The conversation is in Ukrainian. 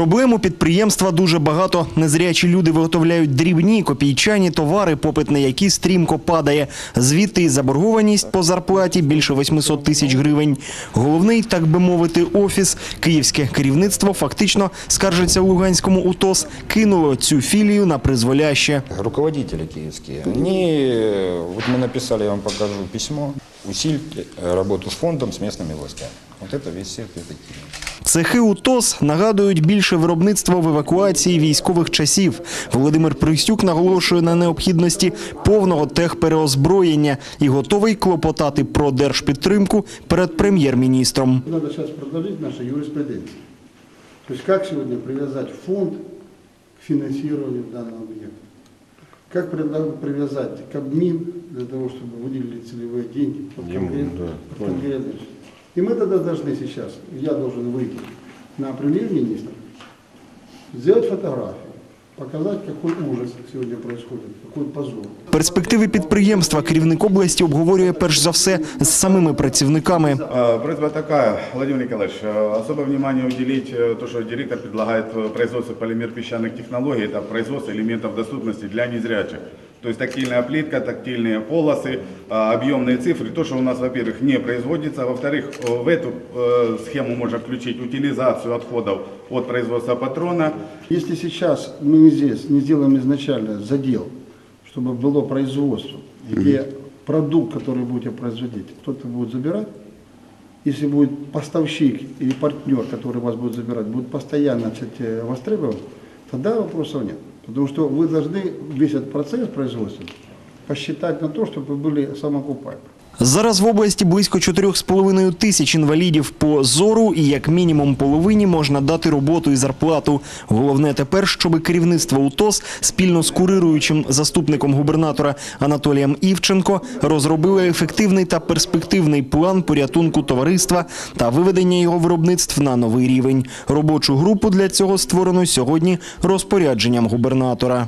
Проблем у підприємства дуже багато. Незрячі люди виготовляють дрібні копійчані товари, попит на які стрімко падає. Звідти й заборгованість по зарплаті більше 800 тисяч гривень. Головний, так би мовити, офіс київське керівництво фактично скаржиться Луганському УТОС, кинуло цю філію на призволяще. Руководители киевские, они, э, вот мы написали, я вам покажу письмо, усилить э, работу с фондом, с местными властями. Вот это весь сектор это Киев. Цехи УТОС нагадують більше виробництво в евакуації військових часів. Володимир Присюк наголошує на необхідності повного техпереозброєння і готовий клопотати про держпідтримку перед прем'єр-міністром. Надо сейчас продолжить нашу юриспруденцию. То есть как сегодня привязать фонд к финансированию данного объекта? Как прida- привязать Кабмин для того, чтобы выделили целевые деньги под конкрет- под конкретные ш- И мы тогда должны сейчас, я должен выйти на премьер-министра, сделать фотографию, показать, какой ужас сегодня происходит, какой позор. Перспективи підприємства керівник області обговорює перш за все з самими працівниками. А, Просьба такая, Владимир Николаевич, э, особое внимание уделить э, то, что директор предлагает э, производство полимер-песчаных технологий, это производство элементов доступности для незрячих. То есть тактильная плитка, тактильные полосы, а, объемные цифры. То, что у нас, во-первых, не производится. Во-вторых, э, в эту э, схему можно включить утилизацию отходов от производства патрона. Если сейчас мы здесь не сделаем изначально задел, чтобы было производство, где продукт, который будете производить, кто-то будет забирать, если будет поставщик или партнер, который вас будет забирать, будет постоянно кстати, востребован, тогда вопросов нет. Потому что вы должны весь этот процесс производства посчитать на то, чтобы вы были самоокупаемы. Зараз в області близько 4,5 тисяч інвалідів по зору, і як мінімум половині можна дати роботу і зарплату. Головне тепер, щоб керівництво УТОС спільно з курируючим заступником губернатора Анатолієм Івченко розробило ефективний та перспективний план порятунку товариства та виведення його виробництв на новий рівень. Робочу групу для цього створено сьогодні розпорядженням губернатора.